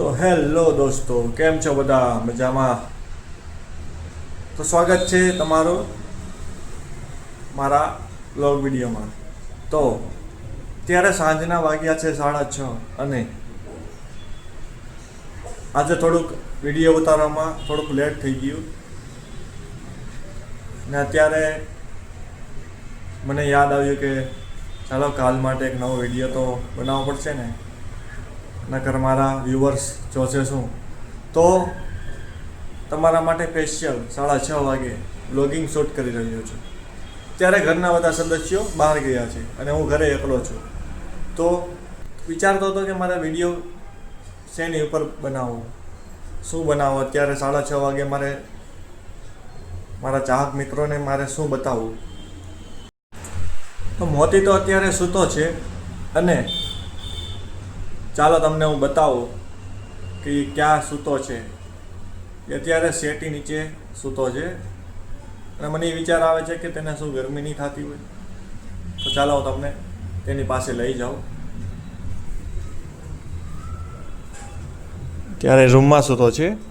તો હેલો દોસ્તો, કેમ છો બધા? મજામાં? તો સ્વાગત છે તમારું મારા બ્લોગ વિડીયોમાં. તો ત્યારે સાંજના વાગ્યા છે સાડા છ અને આજે થોડુંક વીડિયો ઉતારવામાં થોડુંક લેટ થઈ ગયું. ને અત્યારે મને યાદ આવ્યું કે ચાલો કાલ માટે એક નવો વીડિયો તો બનાવવો પડશે ને? નકર મારા વ્યુઅર્સ જોશે શું? તો તમારા માટે સ્પેશિયલ સાડા છ વાગે બ્લોગિંગ શૂટ કરી રહ્યો છું. ત્યારે ઘરના બધા સદસ્યો બહાર ગયા છે અને હું ઘરે એકલો છું. તો વિચારતો હતો કે મારા વીડિયો શેની ઉપર બનાવો? શું બનાવો? અત્યારે સાડા છ વાગે મારે મારા ચાહક મિત્રોને મારે શું બતાવવું? તો મોતી તો અત્યારે સૂતો છે અને ચાલો તમને હું બતાવું કે ક્યાં સૂતો છે. અત્યારે શેટી નીચે સૂતો છે. અને મને એ વિચાર આવે છે કે તેને શું ગરમી નહીં થતી હોય. તો ચાલો હું તમને તેની પાસે લઈ જાઉં. ત્યારે રૂમમાં સૂતો છે.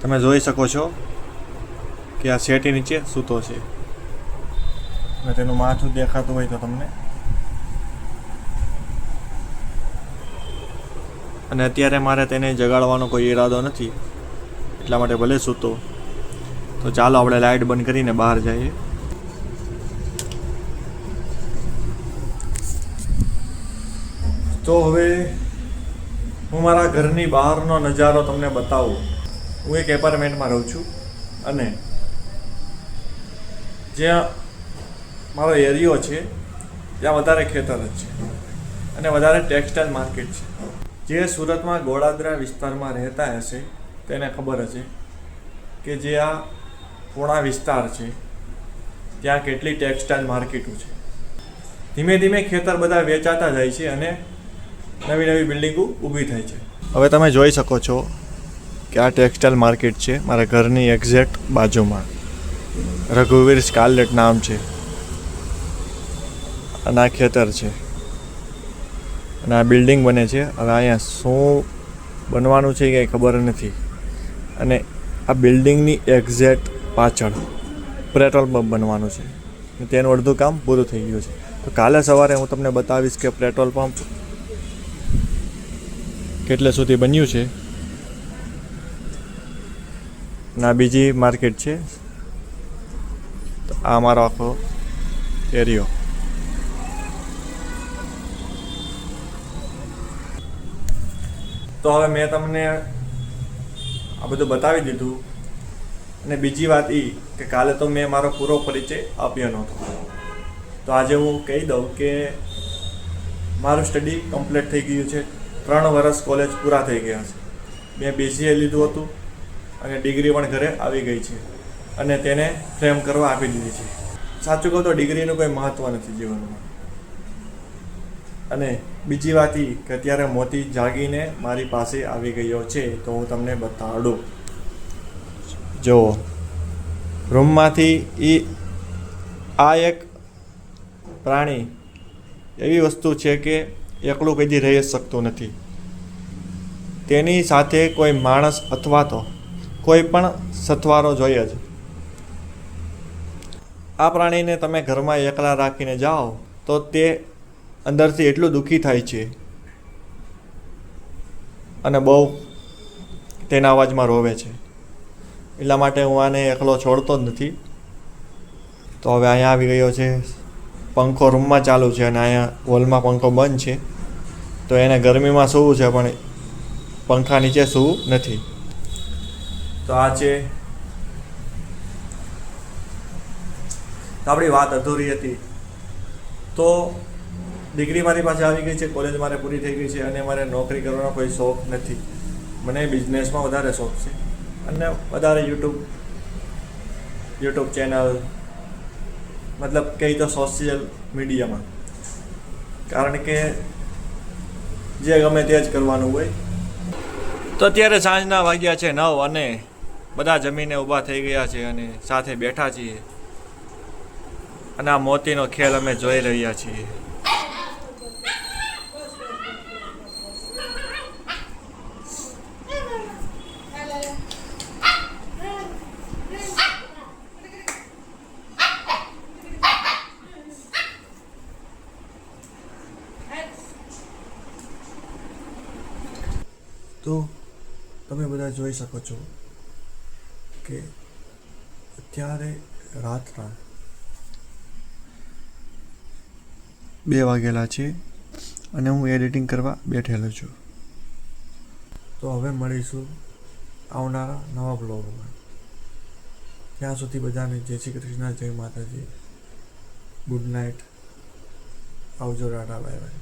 તમે જોઈ શકો છો કે આ શેટી નીચે સૂતો છે. અને તેનું માથું દેખાતું હોય તો તમને. અને અત્યારે મારે તેને જગાડવાનો કોઈ ઈરાદો નથી. એટલા માટે ભલે સૂતો. તો ચાલો આપણે લાઇટ બંધ કરીને બહાર જઈએ. તો હવે હું મારા ઘરની બહારનો નજારો તમને બતાવું. હું એક એપાર્ટમેન્ટમાં રહું છું અને જ્યાં મારો એરિયો છે, ત્યાં વધારે ખેતર જ છે અને વધારે ટેક્સટાઇલ માર્કેટ છે. જે સુરતમાં ગોળાદરા વિસ્તારમાં રહેતા હશે, તેને ખબર હશે કે જે આ પોણા વિસ્તાર છે, ત્યાં કેટલી ટેક્સટાઇલ માર્કેટો છે. ધીમે ધીમે ખેતર બધા વેચાતા જાય છે અને નવી નવી બિલ્ડિંગો ઊભી થાય છે. હવે તમે જોઈ શકો છો કે આ ટેક્સટાઇલ માર્કેટ છે, મારા ઘરની એક્ઝેક્ટ બાજુમાં. રઘુવીર સ્કાર્લેટ નામ છે. અને આ ખેતર છે. અને આ બિલ્ડિંગ બને છે. હવે અહીંયા શું બનવાનું છે કંઈ ખબર નથી. અને આ બિલ્ડિંગની એક્ઝેક્ટ પાછળ પેટ્રોલ પંપ બનવાનું છે. તેનું અડધું કામ પૂરું થઈ ગયું છે. તો કાલે સવારે હું તમને બતાવીશ કે પેટ્રોલ પંપ કેટલે સુધી બન્યું છે. ના બીજી માર્કેટ છે. તો આ મારો આખો એરિયો. તો હવે મેં તમને આ બધું બતાવી દીધું. અને બીજી વાત એ કે કાલે તો મેં મારો પૂરો પરિચય આપ્યો નહોતો. તો આજે હું કહી દઉં કે મારું સ્ટડી કમ્પ્લીટ થઈ ગયું છે. ત્રણ વર્ષ કોલેજ પૂરા થઈ ગયા છે. મેં બીસીએ લીધું હતું અને ડિગ્રી પણ ઘરે આવી ગઈ છે. અને તેને ફ્રેમ કરવા આપી દીધી છે. સાચું કહું તો ડિગ્રીનું કોઈ મહત્ત્વ નથી જીવનમાં. અને બીજી વાત એ કે અત્યારે મોતી જાગીને મારી પાસે આવી ગયો છે તો હું તમને બતાડું. જુઓ રૂમમાંથી એ આ એક પ્રાણી એવી વસ્તુ છે કે એકલું કદી રહી શકતું નથી. તેની સાથે કોઈ માણસ અથવા તો કોઈ પણ સથવારો જોઈએ જ. આ પ્રાણીને તમે ઘરમાં એકલા રાખીને જાઓ, તો તે અંદરથી એટલું દુઃખી થાય છે. અને બહુ તેના અવાજમાં રોવે છે. એટલા માટે હું આને એકલો છોડતો જ નથી. તો હવે અહીંયા આવી ગયો છે. પંખો રૂમમાં ચાલુ છે અને અહીંયા હોલમાં પંખો બંધ છે. તો એને ગરમીમાં સૂવું છે, પણ પંખા નીચે સૂવું નથી. તો આ છે તો આપણી વાત અધૂરી હતી. તો ડિગ્રી મારી પાસે આવી ગઈ છે, કોલેજ મારે પૂરી થઈ ગઈ છે અને મારે નોકરી કરવાનો કોઈ શોખ નથી. મને બિઝનેસમાં વધારે શોખ છે અને વધારે યુટ્યુબ યુટ્યુબ ચેનલ, મતલબ કહી તો સોશિયલ મીડિયામાં. કારણ કે જે ગમે તે જ કરવાનું હોય. તો અત્યારે સાંજના વાગ્યા છે નવ અને બધા જમીને ઊભા થઈ ગયા છે અને સાથે બેઠા છીએ. અને આ મોતીનો ખેલ અમે જોઈ રહ્યા છીએ. તો તમે બધા જોઈ શકો છો કે અત્યારે રાતના બે વાગેલા છે અને હું એડિટિંગ કરવા બેઠેલો છું. તો હવે મળીશું આવનારા નવા બ્લોગમાં. ત્યાં સુધી બધાને જય શ્રી કૃષ્ણ, જય માતાજી. ગુડ નાઇટ આવજો રાડા બાય બાય.